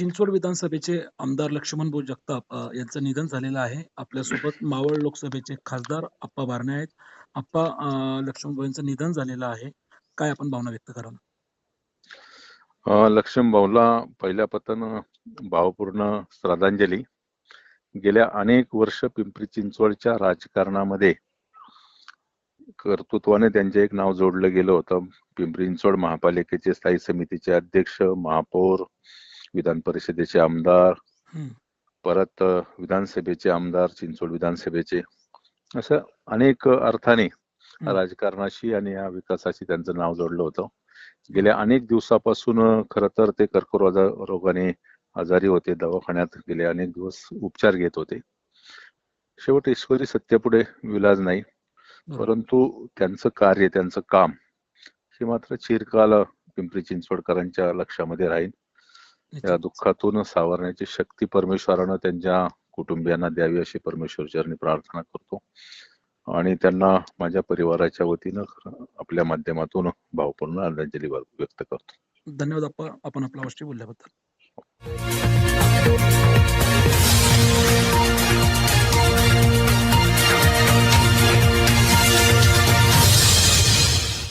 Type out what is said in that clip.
चिंचवड विधानसभेचे आमदार लक्ष्मण भाऊ जगताप यांचं निधन झालेलं आहे. आपल्यासोबत मावळ लोकसभेचे खासदार आप्पा बारणे आहेत. आप्पा लक्ष्मण भाऊ यांचं निधन झालेलं आहे. काय आपण भावना व्यक्त कराल? लक्ष्मण भाऊला पहिल्या पतन भावपूर्ण श्रद्धांजली. गेल्या अनेक वर्ष पिंपरी चिंचवडच्या राजकारणामध्ये कर्तृत्वाने त्यांचे एक नाव जोडलं गेलं होतं. पिंपरी चिंचवड महापालिकेचे स्थायी समितीचे अध्यक्ष महापौर विधान परिषदेचे आमदार. परत विधानसभेचे आमदार चिंचवड विधानसभेचे असं अनेक अर्थाने राजकारणाशी आणि या विकासाशी त्यांचं नाव जोडलं होतं. गेल्या अनेक दिवसापासून खरं तर ते कर्करोग रोगाने आजारी होते दवाखान्यात गेले अनेक दिवस उपचार घेत होते. शेवट ईश्वरी सत्यापुढे विलाज नाही. परंतु त्यांचं कार्य त्यांचं काम हे मात्र चिरकाल पिंपरी चिंचवडकरांच्या लक्षामध्ये राहील. या. दुःखातून सावरण्याची शक्ती परमेश्वरानं त्यांच्या कुटुंबियांना द्यावी अशी परमेश्वरचरणी प्रार्थना करतो. आणि त्यांना माझ्या परिवाराच्या वतीनं आपल्या माध्यमातून भावपूर्ण आदरांजली व्यक्त करतो. धन्यवाद आपण आपल्या गोष्टी बोलल्याबद्दल.